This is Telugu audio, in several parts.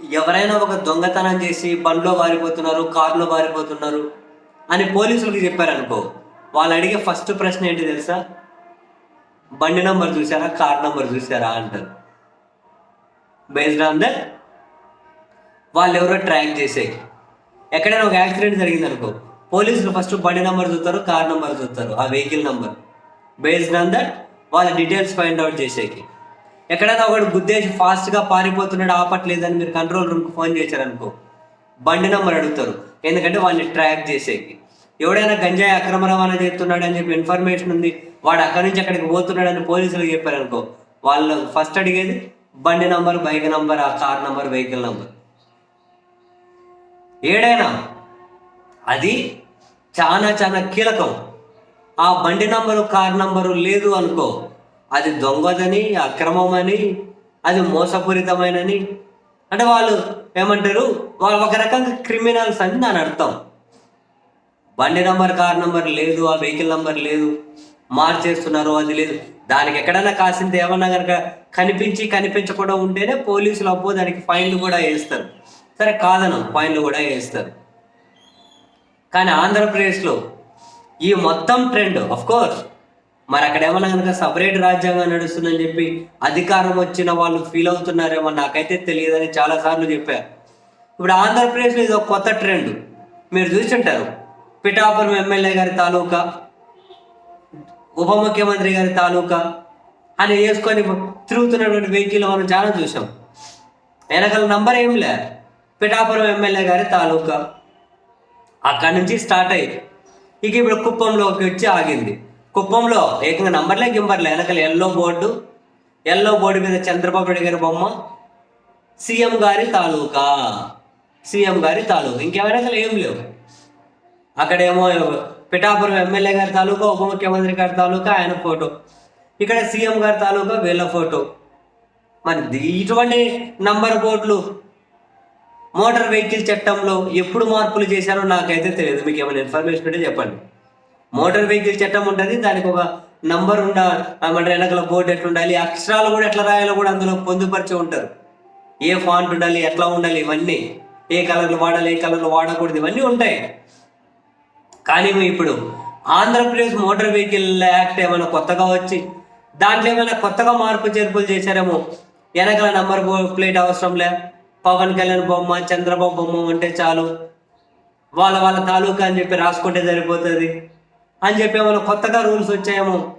ఎవరైనా ఒక దొంగతనం చేసి బండ్లో పారిపోతున్నారు కారులో పారిపోతున్నారు అని పోలీసులకు చెప్పారనుకో వాళ్ళు అడిగే ఫస్ట్ ప్రశ్న ఏంటి తెలుసా? బండి నంబర్ చూసారా కార్ నంబర్ చూసారా అంటారు. బేస్డ్ ఆన్ దట్ వాళ్ళు ఎవరో ట్రాక్ చేసే ఎక్కడైనా ఒక యాక్సిడెంట్ జరిగింది అనుకో పోలీసులు ఫస్ట్ బండి నంబర్ చూస్తారు కార్ నంబర్ చూస్తారు ఆ vehicle number. Based on that వాళ్ళ డీటెయిల్స్ ఫైండ్ అవుట్ చేసేకి. ఎక్కడైనా ఒకడు గుద్దేసి ఫాస్ట్గా పారిపోతున్నాడు ఆపట్లేదని మీరు కంట్రోల్ రూమ్కి ఫోన్ చేశారనుకో బండి నెంబర్ అడుగుతారు. ఎందుకంటే వాళ్ళని ట్రాక్ చేసేకి. ఎవడైనా గంజాయి అక్రమ రవాణా చేస్తున్నాడు అని చెప్పి ఇన్ఫర్మేషన్ ఉంది వాడు అక్కడి నుంచి అక్కడికి పోతున్నాడని పోలీసులకు చెప్పారనుకో వాళ్ళు ఫస్ట్ అడిగేది బండి నంబర్ బైక్ నంబర్ ఆ కార్ నంబర్ వెహికల్ నంబర్ ఏడైనా అది చాలా చాలా కీలకం. ఆ బండి నంబరు కార్ నంబరు లేదు అనుకో అది దొంగదని అక్రమమని అది మోసపూరితమైనని. అంటే వాళ్ళు ఏమంటారు? వాళ్ళు ఒక రకంగా క్రిమినల్స్ అని దాని అర్థం. బండి నంబర్ కార్ నంబర్ లేదు ఆ వెహికల్ నంబర్ లేదు మార్చేస్తున్నారు అది లేదు. దానికి ఎక్కడైనా కాసింది ఏమన్నా కనుక కనిపించి కనిపించకుండా ఉంటేనే పోలీసులు అబ్బో దానికి ఫైన్లు కూడా వేస్తారు. సరే కాదను ఫైన్లు కూడా వేస్తారు. కానీ ఆంధ్రప్రదేశ్లో ఈ మొత్తం ట్రెండ్ ఆఫ్ కోర్స్ మరి అక్కడ ఏమన్నా కనుక సపరేట్ రాజ్యాంగం నడుస్తుందని చెప్పి అధికారం వచ్చిన వాళ్ళు ఫీల్ అవుతున్నారేమో నాకైతే తెలియదని చాలా సార్లు చెప్పారు ఇప్పుడు ఆంధ్రప్రదేశ్లో ఇది ఒక కొత్త ట్రెండ్. మీరు చూసింటారు పిఠాపురం ఎమ్మెల్యే గారి తాలూకా ఉప ముఖ్యమంత్రి గారి తాలూకా అని వేసుకొని తిరుగుతున్నటువంటి వెహికల్ మనం చాలా చూసాం. వెనకాల నంబర్ ఏం లే. పిఠాపురం ఎమ్మెల్యే గారి తాలూకా అక్కడి నుంచి స్టార్ట్ అయ్యి ఇక ఇప్పుడు కుప్పంలోకి వచ్చి ఆగింది. కుప్పంలో ఏకంగా నంబర్లే గింబర్లే వెనకాల ఎల్లో బోర్డు ఎల్లో బోర్డు మీద చంద్రబాబు నాయుడు గారి బొమ్మ సీఎం గారి తాలూకా సీఎం గారి తాలూకా. ఇంకెవరికలు ఏం లేవు. అక్కడేమో పిఠాపురం ఎమ్మెల్యే గారి తాలూకా ఉప ముఖ్యమంత్రి గారి తాలూకా ఆయన ఫోటో. ఇక్కడ సీఎం గారి తాలూకా వీళ్ళ ఫోటో. మరి ఇటువంటి నంబర్ బోర్డులు మోటార్ వెహికల్ చట్టంలో ఎప్పుడు మార్పులు చేశారో నాకైతే తెలియదు. మీకు ఏమైనా ఇన్ఫర్మేషన్ ఉంటే చెప్పండి. మోటార్ వెహికల్ చట్టం ఉంటుంది దానికి ఒక నంబర్ ఉండ ఏమంటారు వెనకల బోర్డు ఎట్లా ఉండాలి అక్షరాలు కూడా ఎట్లా రాయాలో కూడా అందులో పొందుపరిచి ఉంటారు. ఏ ఫాంట్ ఉండాలి ఎట్లా ఉండాలి ఇవన్నీ. ఏ కలర్లు వాడాలి ఏ కలర్లు వాడకూడదు ఇవన్నీ ఉంటాయి. కానీ ఇప్పుడు ఆంధ్రప్రదేశ్ మోటార్ వెహికల్ యాక్ట్ ఏమైనా కొత్తగా వచ్చి దాంట్లో ఏమైనా కొత్తగా మార్పు చేర్పులు చేశారేమో వెనకల నంబర్ ప్లేట్ అవసరం లే. పవన్ కళ్యాణ్ బొమ్మ చంద్రబాబు బొమ్మ ఉంటే చాలు. వాళ్ళ వాళ్ళ తాలూకా అని చెప్పి రాసుకుంటే సరిపోతుంది. అని చెప్పి ఏమైనా కొత్తగా రూల్స్ వచ్చాయేమో.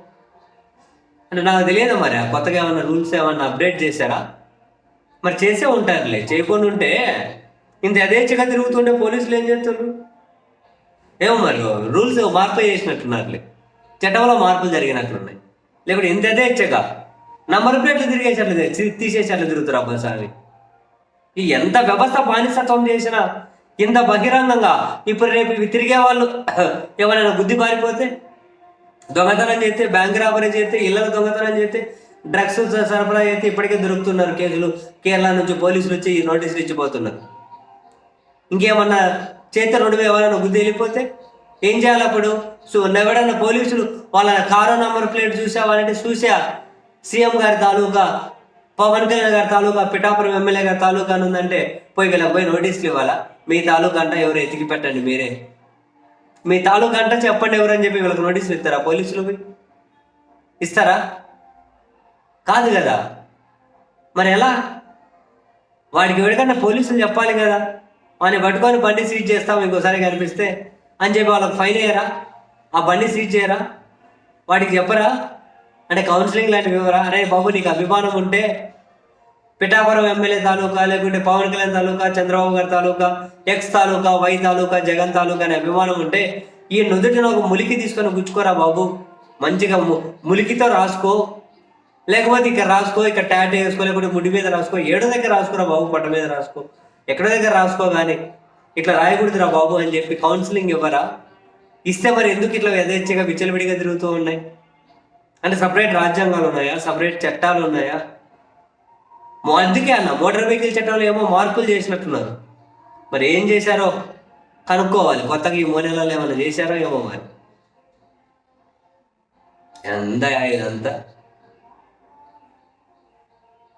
అంటే నాకు తెలియదు మరి ఆ కొత్తగా ఏమైనా రూల్స్ ఏమైనా అప్డేట్ చేశారా? మరి చేసే ఉంటారులే చేయకుండా ఉంటే ఇంత యథేచ్ఛగా తిరుగుతుంటే పోలీసులు ఏం చేస్తారు? ఏమో మరి రూల్స్ మార్పు చేసినట్టున్నారులే. చట్టంలో మార్పులు జరిగినట్లున్నాయి. లేకుంటే ఇంత యథేచ్ఛగా నంబర్ ప్లేట్లు తిరిగేసేట్లు తీసేసేట్లు తిరుగుతారు అబ్బాయి సార్ ఎంత వ్యవస్థ బానిసత్వం చేసినా ఇంత బహిరంగంగా ఇప్పుడు రేపు ఇవి తిరిగే వాళ్ళు ఎవరైనా బుద్ధి పారిపోతే దొంగతనం చేస్తే బ్యాంక్ రాబరీ చేస్తే ఇళ్ళ దొంగతనం చేస్తే డ్రగ్స్ సరఫరా చేస్తే ఇప్పటికే దొరుకుతున్నారు కేసులు. కేరళ నుంచి పోలీసులు వచ్చి ఈ నోటీసులు ఇచ్చిపోతున్నారు. ఇంకేమన్నా చేత రెండు ఎవరైనా గుద్ది వెళ్ళిపోతే ఏం చేయాలి అప్పుడు? సో ఎవడన్నా పోలీసులు వాళ్ళ కారు నంబర్ ప్లేట్ చూసావాలంటే చూసా. సీఎం గారి తాలూకా పవన్ కళ్యాణ్ గారి తాలూకా పిఠాపురం ఎమ్మెల్యే గారి తాలూకా అని ఉందంటే పోయి వీళ్ళకి పోయి నోటీసులు ఇవ్వాలా? మీ తాలూకా అంట ఎవరు ఎతికి పెట్టండి మీరే. మీ తాలూకా అంట చెప్పండి ఎవరని చెప్పి వీళ్ళకి నోటీసులు ఇస్తారా? పోలీసులు ఇస్తారా? కాదు కదా. మరి ఎలా? వాడికి ఎవరికన్నా పోలీసులు చెప్పాలి కదా. వాడిని పట్టుకొని బండి సీజ్ చేస్తాం ఇంకోసారి కనిపిస్తే అని చెప్పి వాళ్ళకి ఫైన్ అయ్యారా ఆ బండి సీజ్ చేయరా? వాడికి చెప్పరా? అంటే కౌన్సిలింగ్ లాంటివి ఇవ్వరా? అరే బాబు నీకు అభిమానం ఉంటే పిఠాపురం ఎమ్మెల్యే తాలూకా లేకుంటే పవన్ కళ్యాణ్ తాలూకా చంద్రబాబు గారి తాలూకా ఎక్స్ తాలూకా వై తాలూకా జగన్ తాలూకా అనే అభిమానం ఉంటే ఈ నుదుటిన ఒక ములికి తీసుకొని గుచ్చుకోరా బాబు. మంచిగా ము- ములికితో రాసుకో. లేకపోతే ఇక్కడ రాసుకో ఇక్కడ ట్యాట్ వేసుకో లేకపోతే ముడి మీద రాసుకో ఏడో దగ్గర రాసుకోరా బాబు పట్ట మీద రాసుకో. ఎక్కడో దగ్గర రాసుకో కానీ ఇట్లా రాయకూడదురా బాబు అని చెప్పి కౌన్సిలింగ్ ఇవ్వరా? ఇస్తే మరి ఎందుకు ఇట్లా యథేచ్ఛగా విచ్చలవిడిగా తిరుగుతూ ఉన్నాయి? అంటే సపరేట్ రాజ్యాంగాలు ఉన్నాయా? సపరేట్ చట్టాలు ఉన్నాయా? అందుకే అన్న మోటార్ వెహికల్ చట్టంలో ఏమో మార్పులు చేసినట్టున్నారు. మరి ఏం చేశారో కనుక్కోవాలి. కొత్తగా ఈ మూడు ఏమైనా చేశారో ఏమో మరి. ఎంత ఇదంతా